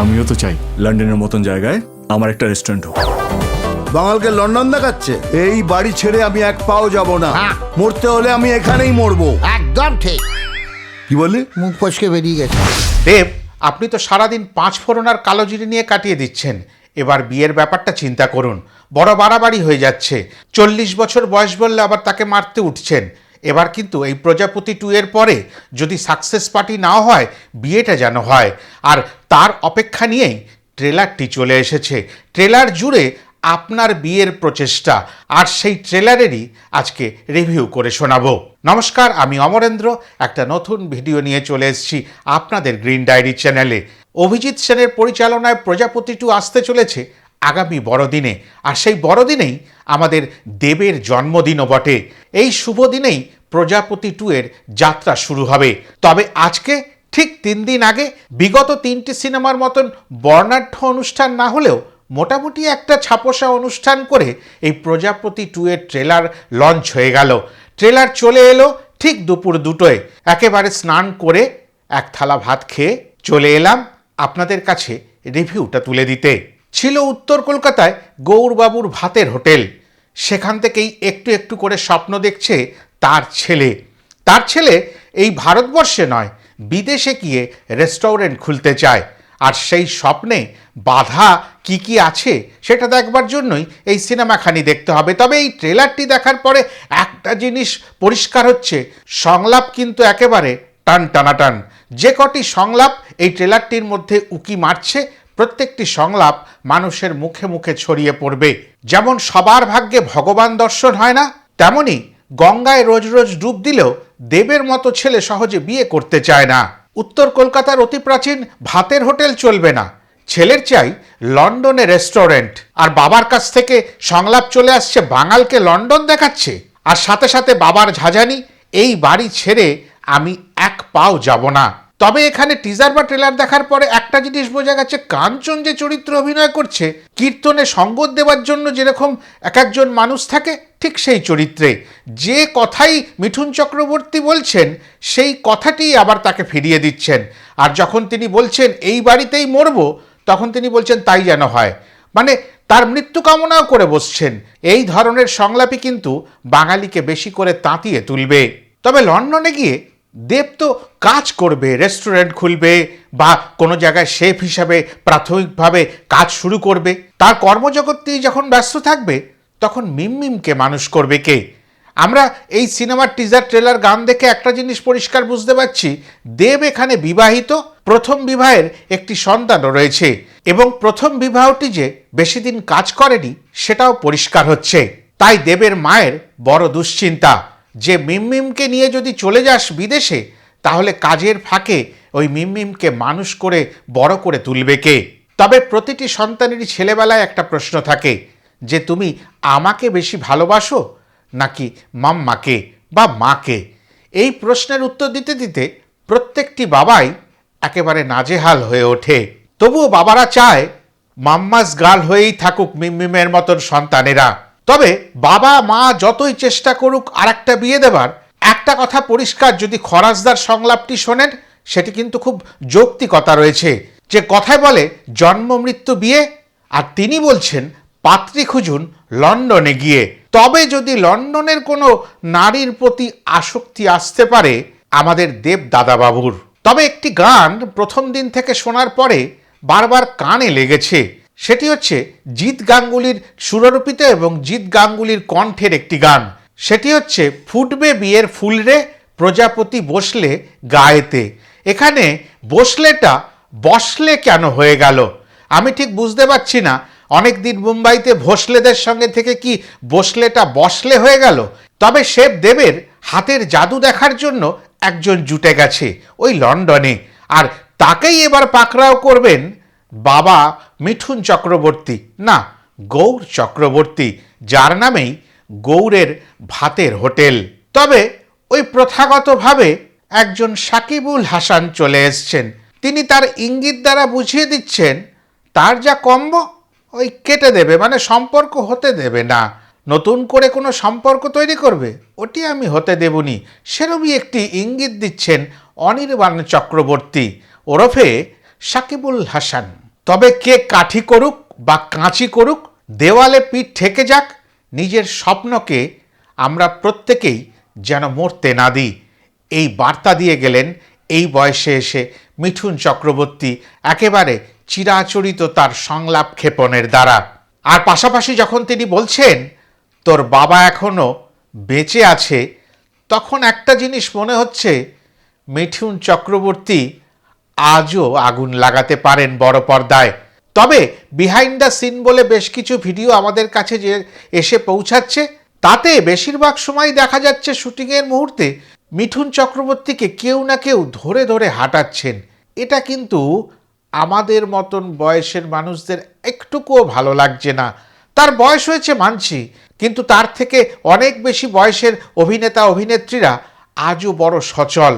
আমিও তো চাই লন্ডনের মতন জায়গায় আমার একটা রেস্টুরেন্ট হোক। বাঙালকে লন্ডন দেখাচ্ছে? এই বাড়ি ছেড়ে আমি এক পাও যাব না। হ্যাঁ। মরতে হলে আমি এখানেই মরবো। একদম ঠিক। কি বললি? মুখ ফসকে বেরিয়ে গেছে। দেব আপনি তো সারাদিন পাঁচ ফোড়ন আর কালো জিরে নিয়ে কাটিয়ে দিচ্ছেন। এবার বিয়ের ব্যাপারটা চিন্তা করুন। বড় বাড়াবাড়ি হয়ে যাচ্ছে। চল্লিশ বছর বয়স বললে আবার তাকে মারতে উঠছেন। এবার কিন্তু এই প্রজাপতি টু এর পরে যদি সাকসেস পার্টি না হয়, বিয়েটা যেন হয়। আর তার অপেক্ষা নিয়েই ট্রেলারটি চলে এসেছে। ট্রেলার জুড়ে আপনার বিয়ের প্রচেষ্টা। আর সেই ট্রেলারেরই আজকে রিভিউ করে শোনাবো। নমস্কার, আমি অমরেন্দ্র। একটা নতুন ভিডিও নিয়ে চলে এসেছি আপনাদের গ্রিন ডায়েরি চ্যানেলে অভিজিৎ সেনের পরিচালনায় প্রজাপতি টু আসতে চলেছে। আগামী বড়দিনে। আর সেই বড়দিনেই আমাদের দেবের জন্মদিনও বটে। এই শুভ দিনেই প্রজাপতি টু এর যাত্রা শুরু হবে। তবে আজকে ঠিক তিন দিন আগে বিগত তিনটি সিনেমার মতন বর্ণাঢ্য অনুষ্ঠান না হলেও মোটামুটি একটা ছাপোষা অনুষ্ঠান করে এই প্রজাপতি টু এর ট্রেলার লঞ্চ হয়ে গেল। ট্রেলার চলে এলো ঠিক দুপুর দুটোয়। একেবারে স্নান করে এক থালা ভাত খেয়ে চলে এলাম আপনাদের কাছে রিভিউটা তুলে দিতে। ছিল উত্তর কলকাতায় গৌরবাবুর ভাতের হোটেল। সেখান থেকেই একটু একটু করে স্বপ্ন দেখছে তার ছেলে। তার ছেলে এই ভারতবর্ষে নয়, বিদেশে গিয়ে রেস্টুরেন্ট খুলতে চায়। আর সেই স্বপ্নে বাধা কি কি আছে সেটা দেখবার জন্যই এই সিনেমাখানি দেখতে হবে। তবে এই ট্রেলারটি দেখার পরে একটা জিনিস পরিষ্কার হচ্ছে, সংলাপ কিন্তু একেবারে টান টানাটান যে কটি সংলাপ এই ট্রেলারটির মধ্যে উকি মারছে প্রত্যেকটি সংলাপ মানুষের মুখে মুখে ছড়িয়ে পড়বে। যেমন সবার ভাগ্যে ভগবান দর্শন হয় না, তেমনি গঙ্গায় রোজ রোজ ডুব দিলেও দেবের মতো ছেলে সহজে বিয়ে করতে চায় না। উত্তর কলকাতার অতি প্রাচীন ভাতের হোটেল চলবে না। ছেলের চাই লন্ডনে রেস্টুরেন্ট। আর বাবার কাছ থেকে সংলাপ চলে আসছে, বাঙালকে লন্ডন দেখাচ্ছে। আর সাথে সাথে বাবার ঝাঁঝানি, এই বাড়ি ছেড়ে আমি এক পাও যাব না। তবে এখানে টিজার বা ট্রেলার দেখার পরে একটা জিনিস বোঝা গেছে, কাঞ্চন যে চরিত্র অভিনয় করছে, কীর্তনে সঙ্গত দেওয়ার জন্য যেরকম এক একজন মানুষ থাকে, ঠিক সেই চরিত্রে। যে কথাই মিঠুন চক্রবর্তী বলছেন, সেই কথাটি আবার তাকে ফিরিয়ে দিচ্ছেন। আর যখন তিনি বলছেন, এই বাড়িতেই মরব তখন তিনি বলছেন, তাই যেন হয়। মানে তার মৃত্যু কামনাও করে বসছেন। এই ধরনের সংলাপই কিন্তু বাঙালিকে বেশি করে তাঁতিয়ে তুলবে। তবে লন্ডনে গিয়ে দেব তো কাজ করবে রেস্টুরেন্ট খুলবে বা কোনো জায়গায় শেফ হিসাবে প্রাথমিকভাবে কাজ শুরু করবে। তার কর্মজগৎটি যখন ব্যস্ত থাকবে, তখন মিমমিমকে মানুষ করবে কে? আমরা এই সিনেমার টিজার ট্রেলার গান দেখে একটা জিনিস পরিষ্কার বুঝতে পারছি, দেব এখানে বিবাহিত, প্রথম বিবাহের একটি সন্তানও রয়েছে এবং প্রথম বিবাহটি যে বেশি দিন কাজ করেনি, সেটাও পরিষ্কার হচ্ছে। তাই দেবের মায়ের বড় দুশ্চিন্তা। যে মিমমিমকে নিয়ে যদি চলে যাস বিদেশে, তাহলে কাজের ফাঁকে ওই মিমমিমকে মানুষ করে বড় করে তুলবে কে? তবে প্রতিটি সন্তানেরই ছেলেবেলায় একটা প্রশ্ন থাকে, যে তুমি আমাকে বেশি ভালোবাসো নাকি মাম্মাকে বা মাকে? এই প্রশ্নের উত্তর দিতে দিতে প্রত্যেকটি বাবাই একেবারে নাজেহাল হয়ে ওঠে। তবুও বাবারা চায় মাম্মাস গার্ল হয়েই থাকুক মিমমিমের মতন সন্তানেরা। তবে বাবা, মা যতই চেষ্টা করুক আর একটা বিয়ে দেবার, একটা কথা পরিষ্কার যদি খরাজদার সংলাপটি শোনেন, সেটি কিন্তু খুব যৌক্তিকতা রয়েছে। যে কথায় বলে জন্ম, মৃত্যু, বিয়ে, আর তিনি বলছেন পাত্রী খুঁজুন লন্ডনে গিয়ে। তবে যদি লন্ডনের কোনো নারীর প্রতি আসক্তি আসতে পারে, আমাদের দেব দাদাবাবুর তবে একটি গান প্রথম দিন থেকে শোনার পরে বারবার কানে লেগেছে। সেটি হচ্ছে জিৎ গাঙ্গুলির সুররূপিত এবং জিৎ গাঙ্গুলির কণ্ঠের একটি গান। সেটি হচ্ছে ফুটবে বিয়ের ফুলরে প্রজাপতি বসলে গায়েতে। এখানে বসলেটা বসলে কেন হয়ে গেল? আমি ঠিক বুঝতে পারছি না, অনেক দিন মুম্বাইতে ভোসলেদের সঙ্গে থেকে কি বসলেটা বসলে হয়ে গেল? তবে শেফ দেবের হাতের জাদু দেখার জন্য একজন জুটে গেছে, ওই লন্ডনে। আর তাকেই এবার পাকড়াও করবেন বাবা মিঠুন চক্রবর্তী, না, গৌর চক্রবর্তী, যার নামেই গৌরের ভাতের হোটেল। তবে ওই প্রথাগতভাবে একজন সাকিবুল হাসান চলে এসছেন। তিনি তার ইঙ্গিত দ্বারা বুঝিয়ে দিচ্ছেন, তার যা কম্ব, ওই কেটে দেবে মানে সম্পর্ক হতে দেবে না। নতুন করে কোনো সম্পর্ক তৈরি করবে, ওটি আমি হতে দেবনি। সেরমই একটি ইঙ্গিত দিচ্ছেন অনির্বাণ চক্রবর্তী, ওরফে সাকিবুল হাসান। তবে কে কাঠি করুক বা কাঁচি করুক, দেওয়ালে পিঠ ঠেকে যাক, নিজের স্বপ্নকে আমরা প্রত্যেকেই যেন মরতে না দিই। এই বার্তা দিয়ে গেলেন এই বয়সে এসে মিঠুন চক্রবর্তী, একেবারে চিরাচরিত তার সংলাপ ক্ষেপণের দ্বারা। আর পাশাপাশি যখন তিনি বলছেন, তোর বাবা এখনও বেঁচে আছে, তখন একটা জিনিস মনে হচ্ছে, মিঠুন চক্রবর্তী আজও আগুন লাগাতে পারেন বড় পর্দায়। তবে বিহাইন্ড দ্য সিন বলে বেশ কিছু ভিডিও আমাদের কাছে যে এসে পৌঁছাচ্ছে, তাতে বেশিরভাগ সময় দেখা যাচ্ছে শুটিংয়ের মুহূর্তে মিঠুন চক্রবর্তীকে কেউ না কেউ ধরে ধরে হাঁটাচ্ছেন। এটা কিন্তু আমাদের মতন বয়সের মানুষদের একটুকুও ভালো লাগছে না। তার বয়স হয়েছে মানছি, কিন্তু তার থেকে অনেক বেশি বয়সের অভিনেতা অভিনেত্রীরা আজও বড় সচল।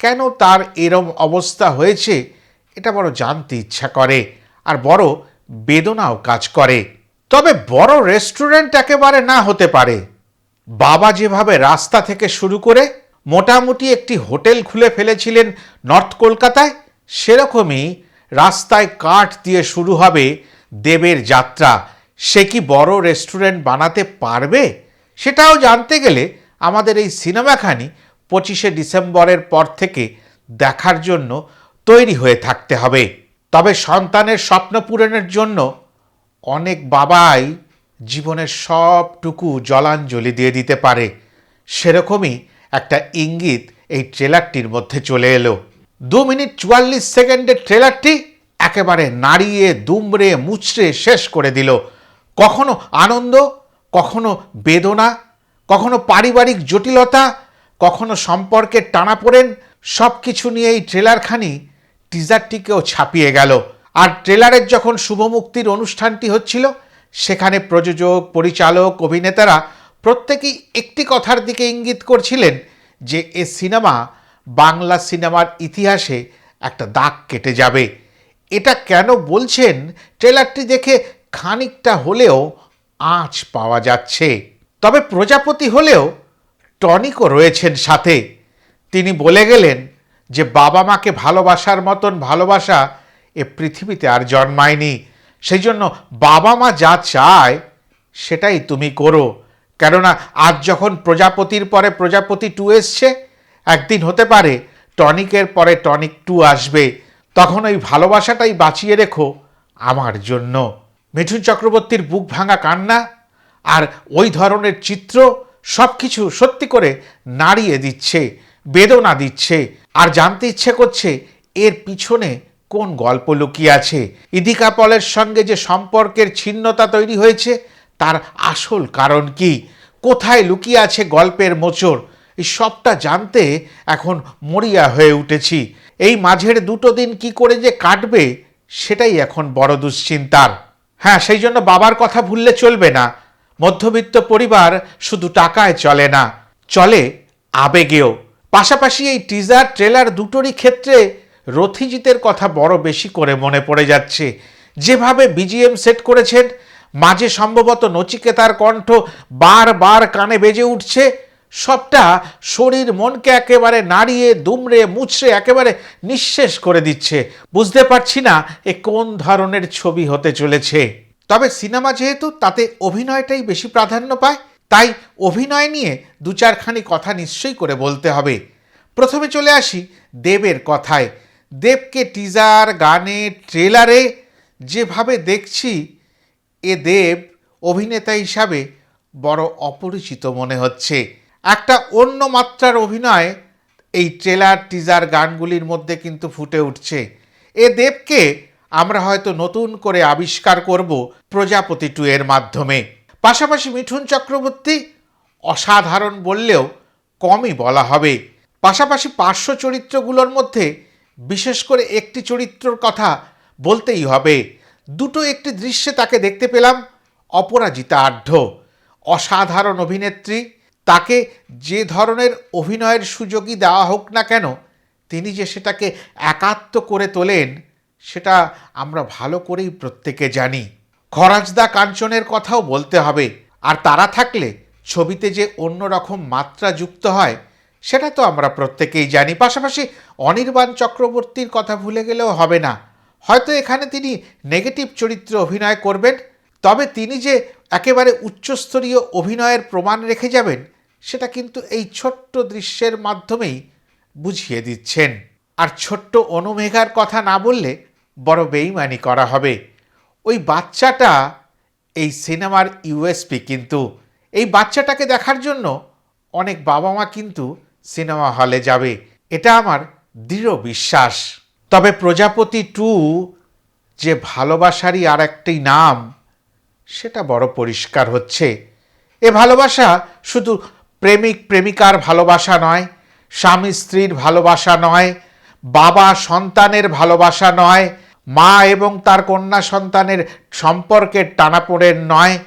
কেন তার এরম অবস্থা হয়েছে? এটা বড় জানতে ইচ্ছা করে, আর বড় বেদনাও কাজ করে। তবে বড় রেস্টুরেন্ট একেবারে না হতে পারে। বাবা যেভাবে রাস্তা থেকে শুরু করে মোটামুটি একটি হোটেল খুলে ফেলেছিলেন নর্থ কলকাতায়, সেরকমই রাস্তায় কাঠ দিয়ে শুরু হবে দেবের যাত্রা। সে কি বড় রেস্টুরেন্ট বানাতে পারবে? সেটাও জানতে গেলে আমাদের এই সিনেমাখানি পঁচিশে ডিসেম্বরের পর থেকে দেখার জন্য তৈরি হয়ে থাকতে হবে। তবে সন্তানের স্বপ্ন পূরণের জন্য অনেক বাবাই জীবনের সবটুকু জলাঞ্জলি দিয়ে দিতে পারে। সেরকমই একটা ইঙ্গিত এই ট্রেলারটির মধ্যে চলে এলো। দু মিনিট চুয়াল্লিশ সেকেন্ডের ট্রেলারটি একেবারে নাড়িয়ে, দুমড়ে, মুচড়ে শেষ করে দিল। কখনো আনন্দ, কখনো বেদনা, কখনো পারিবারিক জটিলতা কখনো সম্পর্কের টানাপোড়েন সব কিছু নিয়ে এই ট্রেলারখানি টিজারটিকেও ছাপিয়ে গেল। আর ট্রেলারের যখন শুভমুক্তির অনুষ্ঠানটি হচ্ছিল, সেখানে প্রযোজক, পরিচালক, অভিনেতারা প্রত্যেকেই একটি কথার দিকে ইঙ্গিত করছিলেন যে এ সিনেমা বাংলা সিনেমার ইতিহাসে একটা দাগ কেটে যাবে। এটা কেন বলছেন? ট্রেলারটি দেখে খানিকটা হলেও আঁচ পাওয়া যাচ্ছে। তবে প্রজাপতি হলেও টনিকও রয়েছেন সাথে। তিনি বলে গেলেন যে, বাবা মাকে ভালোবাসার মতন ভালোবাসা এ পৃথিবীতে আর জন্মায়নি। সেই জন্য বাবা মা যা চায়, সেটাই তুমি করো। কেননা, আজ যখন প্রজাপতির পরে প্রজাপতি টু এসছে, একদিন হতে পারে টনিকের পরে টনিক টু আসবে। তখন ওই ভালোবাসাটাই বাঁচিয়ে রেখো আমার জন্য। মিঠুন চক্রবর্তীর বুক ভাঙা কান্না আর ওই ধরনের চিত্র সব কিছু সত্যি করে নাড়িয়ে দিচ্ছে, বেদনা দিচ্ছে। আর জানতে ইচ্ছে করছে, এর পিছনে কোন গল্প লুকিয়ে আছে? ইদিকা পলের সঙ্গে যে সম্পর্কের ছিন্নতা তৈরি হয়েছে, তার আসল কারণ কি? কোথায় লুকিয়ে আছে গল্পের মোচড়? এই সবটা জানতে এখন মরিয়া হয়ে উঠেছি। এই মাঝের দুটো দিন কি করে যে কাটবে, সেটাই এখন বড় দুশ্চিন্তার। হ্যাঁ সেই জন্য বাবার কথা ভুললে চলবে না। মধ্যবিত্ত পরিবার শুধু টাকায় চলে না, চলে আবেগেও। পাশাপাশি এই টিজার ট্রেলার দুটোরই ক্ষেত্রে রথিজিতের কথা বড় বেশি করে মনে পড়ে যাচ্ছে। যেভাবে বিজিএম সেট করেছেন, মাঝে সম্ভবত নচিকেতার কণ্ঠ বারবার কানে বেজে উঠছে, সবটা শরীর মনকে একেবারে নাড়িয়ে, দুমড়ে মুচড়ে একেবারে নিঃশেষ করে দিচ্ছে। বুঝতে পারছি না এ কোন ধরনের ছবি হতে চলেছে। তবে সিনেমা যেহেতু, তাতে অভিনয়টাই বেশি প্রাধান্য পায়, তাই অভিনয় নিয়ে দু চারখানি কথা নিশ্চয়ই করে বলতে হবে। প্রথমে চলে আসি দেবের কথায়। দেবকে টিজার গানে ট্রেলারে যেভাবে দেখছি, এ দেব অভিনেতা হিসাবে বড় অপরিচিত মনে হচ্ছে। একটা অন্য মাত্রার অভিনয় এই ট্রেলার টিজার গানগুলির মধ্যে কিন্তু ফুটে উঠছে। এ দেবকে আমরা হয়তো নতুন করে আবিষ্কার করব প্রজাপতি টু এর মাধ্যমে। পাশাপাশি মিঠুন চক্রবর্তী অসাধারণ বললেও কমই বলা হবে। পাশাপাশি পার্শ্ব চরিত্রগুলোর মধ্যে বিশেষ করে একটি চরিত্রর কথা বলতেই হবে। দুটো একটি দৃশ্যে তাকে দেখতে পেলাম, অপরাজিতা আঢ্য অসাধারণ অভিনেত্রী, তাকে যে ধরনের অভিনয়ের সুযোগই দেওয়া হোক না কেন, তিনি যে সেটাকে একাত্ম করে তোলেন সেটা আমরা ভালো করেই প্রত্যেকে জানি। খরাজদা কাঞ্চনের কথাও বলতে হবে। আর তারা থাকলে ছবিতে যে অন্যরকম মাত্রা যুক্ত হয়, সেটা তো আমরা প্রত্যেকেই জানি। পাশাপাশি অনির্বাণ চক্রবর্তীর কথা ভুলে গেলেও হবে না। হয়তো এখানে তিনি নেগেটিভ চরিত্রে অভিনয় করবেন, তবে তিনি যে একেবারে উচ্চস্তরীয় অভিনয়ের প্রমাণ রেখে যাবেন, সেটা কিন্তু এই ছোট্ট দৃশ্যের মাধ্যমেই বুঝিয়ে দিচ্ছেন। আর ছোট্ট অনুমেঘার কথা না বললে বড় বেইমানি করা হবে। ওই বাচ্চাটা এই সিনেমার ইউএসপি কিন্তু, এই বাচ্চাটাকে দেখার জন্য অনেক বাবা মা কিন্তু সিনেমা হলে যাবে। এটা আমার দৃঢ় বিশ্বাস। তবে প্রজাপতি টু যে ভালোবাসারই আর একটি নাম, সেটা বড় পরিষ্কার হচ্ছে। এ ভালোবাসা শুধু প্রেমিক প্রেমিকার ভালোবাসা নয় স্বামী স্ত্রীর ভালোবাসা নয় বাবা সন্তানের ভালোবাসা নয় মা এবং তার কন্যা সন্তানের সম্পর্কের টানাপোড়েন নয়।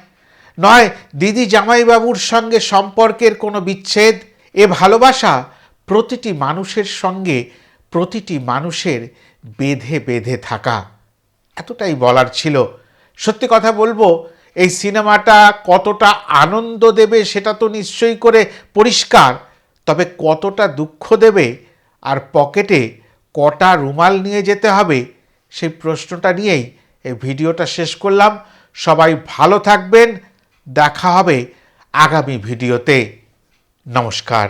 নয়, দিদি জামাইবাবুর সঙ্গে সম্পর্কের কোনো বিচ্ছেদ? এ ভালোবাসা প্রতিটি মানুষের সঙ্গে প্রতিটি মানুষের বেঁধে বেঁধে থাকা। এতটাই বলার ছিল। সত্যি কথা বলব, এই সিনেমাটা কতটা আনন্দ দেবে সেটা তো নিশ্চয়ই করে পরিষ্কার, তবে কতটা দুঃখ দেবে আর পকেটে কটা রুমাল নিয়ে যেতে হবে সেই প্রশ্নটা নিয়েই এই ভিডিওটা শেষ করলাম। সবাই ভালো থাকবেন। দেখা হবে আগামী ভিডিওতে। নমস্কার।